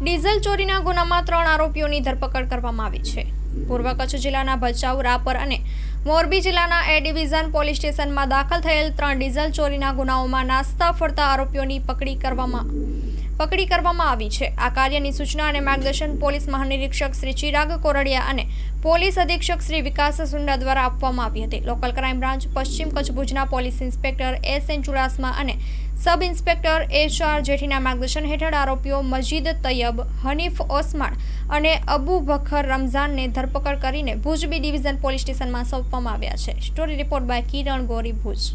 Diesel ચોરીના ગુનામાં ત્રણ આરોપીઓની ધરપકડ કરવામાં આવી છે. પૂર્વ કચ્છ જિલ્લાના ભચાઉ, રાપર અને મોરબી જિલ્લાના એ ડિવિઝન પોલીસ સ્ટેશનમાં દાખલ થયેલ ત્રણ ડીઝલ ચોરીના ગુનાઓમાં નાસ્તા ફરતા આરોપીઓની પકડી કરવામાં પકડી કરવામાં આવી છે. આ કાર્યની સૂચના અને માર્ગદર્શન પોલીસ મહાનિરીક્ષક શ્રી ચિરાગ કોરડિયા અને પોલીસ અધિક્ષક શ્રી વિકાસ સુંડા દ્વારા આપવામાં આવી હતી. લોકલ ક્રાઇમ બ્રાન્ચ, પશ્ચિમ કચ્છ ભુજના police inspector S N Chudasama અને સબ ઇન્સ્પેક્ટર એચ આર જેઠીના માર્ગદર્શન હેઠળ આરોપીઓ મજીદ તૈયબ, હનીફ ઓસમાણ અને અબુ બખર રમઝાનને ધરપકડ કરીને ભુજ બી ડિવિઝન પોલીસ સ્ટેશનમાં સોંપવામાં આવ્યા છે. Story report by Kiran Gori Bhuj.